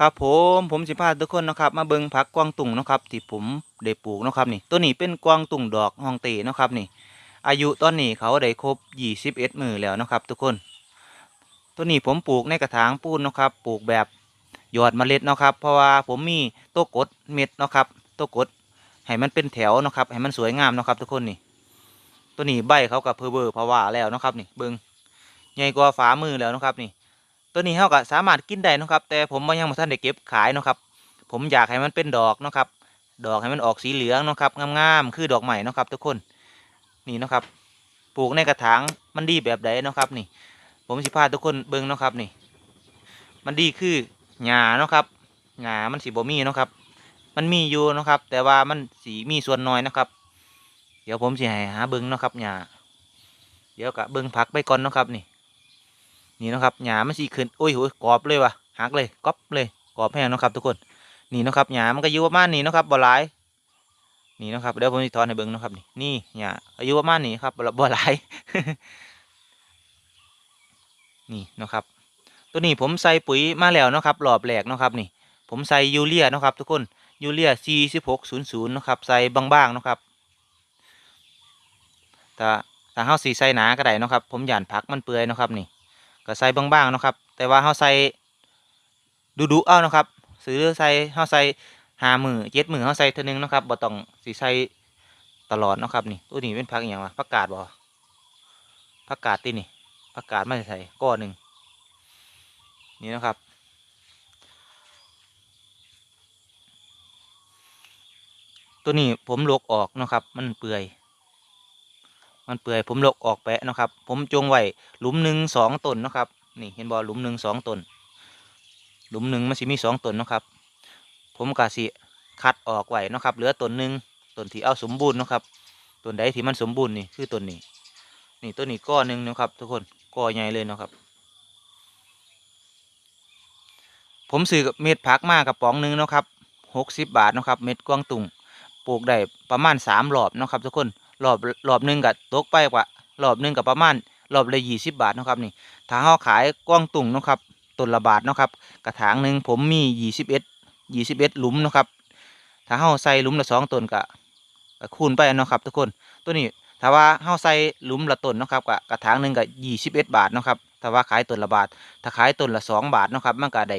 ครับผมผมสิพาทุกคนนะครับมาเบิ่งผักกวางตุ่งนะครับที่ผมได้ปลูกนะครับนี่ ตัวนี้เป็นกวางตุ่งดอกฮองเตนะครับนี่ อายุตอนนี้เขาได้ครบ 21 มือแล้วนะครับ ทุกคน ตัวนี้ผมปลูกในกระถางปูนนะครับ ปลูกแบบหยอดเมล็ดนะครับ เพราะว่าผมมีตัวกดเม็ดนะครับตัวกดให้มันเป็นแถวนะครับให้มันสวยงามนะครับทุกคนนี่ ตัวนี้ใบเขากับเพอเบอร์เพราะว่าแล้วนะครับ นี่เบิ่งใหญ่กว่าฝ่ามือแล้วนะครับนี่ ตัวนี้เขาก็สามารถกินได้นะครับ แต่ผมบ่ยังบ่ทันได้เก็บขายนะครับผมอยากให้มันเป็นดอกนะครับ ดอกให้มันออกสีเหลืองนะครับงามๆคือดอกใหม่นะครับทุกคนนี่นะครับ ปลูกในกระถางมันดีแบบใดนะครับนี่ ผมสิพาทุกคนเบิ่งนะครับนี่ มันดีคือหญ้านะครับหญ้ามันสีบ่มีนะครับ มันมีอยู่นะครับ แต่ว่ามันสีมีส่วนน้อยนะครับ เดี๋ยวผมสิให้หาเบิ่งนะครับหญ้าเดี๋ยวกะเบิ่งผักไปก่อนนะครับนี่ นี่นะครับหญ้ามันสีขึ้นโอ้ยโหกรอบเลยวะหักเลยก๊อบเลยกรอบแห้งนะครับทุกคนนี่นะครับหญ้ามันก็อยู่ประมาณนี้นะครับบ่หลายนี่นะครับเดี๋ยวผมจะถอนให้เบิ่งนะครับนี่นี่หญ้าอายุประมาณนี้ครับบ่บ่หลายนี่นะครับ ตัวนี้ผมใส่ปุ๋ยมาแล้วนะครับรอบแรกนะครับนี่ ผมใส่ยูเรียนะครับ ทุกคนยูเรีย 4600นะครับใส่บางๆนะครับถ้าถ้าเฮาสีใส่หนาก็ได้นะครับ ผมหย่านผักมันเปื่อยนะครับนี่ ก็ใส่บางๆนะครับ แต่ว่าเฮาใส่ดุๆเอานะครับซื้อใส่เฮาใส่หามือเจ็ดมือเฮาใส่เท่านึงนะครับบ่ต้องสิใส่ตลอดนะครับนี่ตัวนี้เป็นผักอย่างวะผักกาดบ่ผักกาดตินี่ผักกาดไม่ใส่ก้อนหนึ่งนี่นะครับตัวนี้ผมลกออกนะครับ มันเปื่อย มันเปื่อยผมลกออกแปะนะครับ ผมจงไว้หลุมหนึ่งสองต้นนะครับนี่เห็นบอหลุมหนึ่งสองต้นหลุมหนึ่งมันสิมีสองต้นนะครับ ผมกะสิคัดออกไว้นะครับ เหลือต้นหนึ่งต้นที่เอาสมบูรณ์นะครับต้นใดที่มันสมบูรณ์นี่คือต้นนี้ นี่ต้นนี้ก้อนหนึ่งนะครับ ทุกคนก้อใหญ่เลยนะครับ ผมซื้อเม็ดผักมากระป๋องหนึ่งนะครับหกสิบบาทนะครับ เม็ดกวางตุงปลูกได้ประมาณสามรอบนะครับ ทุกคน รอบรอบหนึ่งกับตกไปกว่ารอบหนึ่งกับประมาณรอบละยี่สิบบาทนะครับนี่ถ้าเขาขายกวางตุ่งนะครับต้นละบาทนะครับกระถางหนึ่งผมมียี่สิบเอ็ดยี่สิบเอ็ดหลุมนะครับถ้าเขาใส่หลุมละสองต้นกะก็คูณไปนะครับ ทุกคนตัวนี้ถ้าว่าเขาใส่หลุมละต้นนะครับกะกระถางหนึ่งกับยี่สิบเอ็ดบาทนะครับถ้าว่าขายต้นละบาท ถ้าขายต้นละสองบาทนะครับมันก็ได้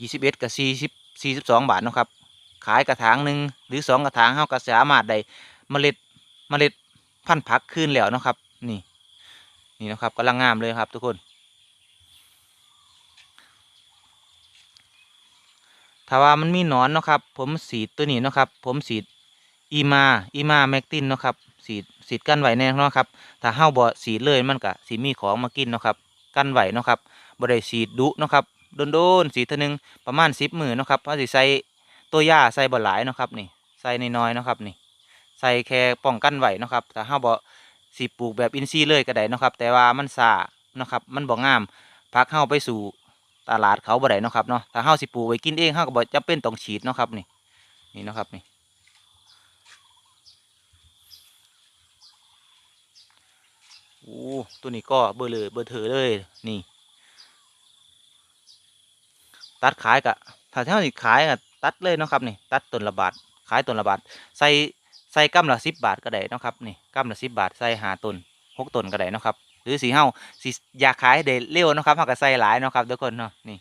ยี่สิบเอ็ดกับสี่สิบสี่สิบสองบาทนะครับขายกระถางหนึ่งหรือสองกระถางเฮาก็สามารถได้เมล็ด เมล็ดพันธุ์ผักคืนแล้วนะครับ นี่ นี่นะครับกำลังงามเลยครับ ทุกคน ถ้าว่ามันมีหนอนนะครับ ผมสีดตัวนี้นะครับ ผมสีดอีมาอีมาแมกตินนะครับสีดสีดกันไหวแน่นะครับถ้าเฮาบ่สีดเลยมันก็สีมีของมากินนะครับกันไหวนะครับบ่ได้สีดดุนะครับโดนๆสีเท่านึงประมาณสิบหมือเนะครับเพราะสิใส่ตัวหญ้าใส่บ่หลายนะครับนี่ใส่น้อยๆนะครับนี่ ใส่แค่ป้องกันไว้นะครับถ้าเฮาบ่สิปลูกแบบอินทรีย์เลยก็ได้นะครับ แต่ว่ามันซ่านะครับ มันบ่งามพักเฮาไปสู่ตลาดเขาบ่ได้นะครับเนาะถ้าเฮาสิปลูกไว้กินเองเฮาก็บ่จำเป็นต้องฉีดนะครับนี่นี่นะครับนี่โอ้ตัวนี้ก็เบอร์เลยเบอร์เถอเลยนี่ ตัดขายกะถ้าเท่านี้ขายกะตัดเลยนะครับนี่ ตัดต้นละบาทขายต้นละบาทใส่ ใส่กัมละสิบบาทก็ได้นะครับนี่กัมละสิบบาทใส่หาตนหกตนก็ได้นะครับหรือสีเฮาสีอยากขายได้เร็วนะครับเฮาก็ใส่หลายนะครับทุกคนเนาะนี่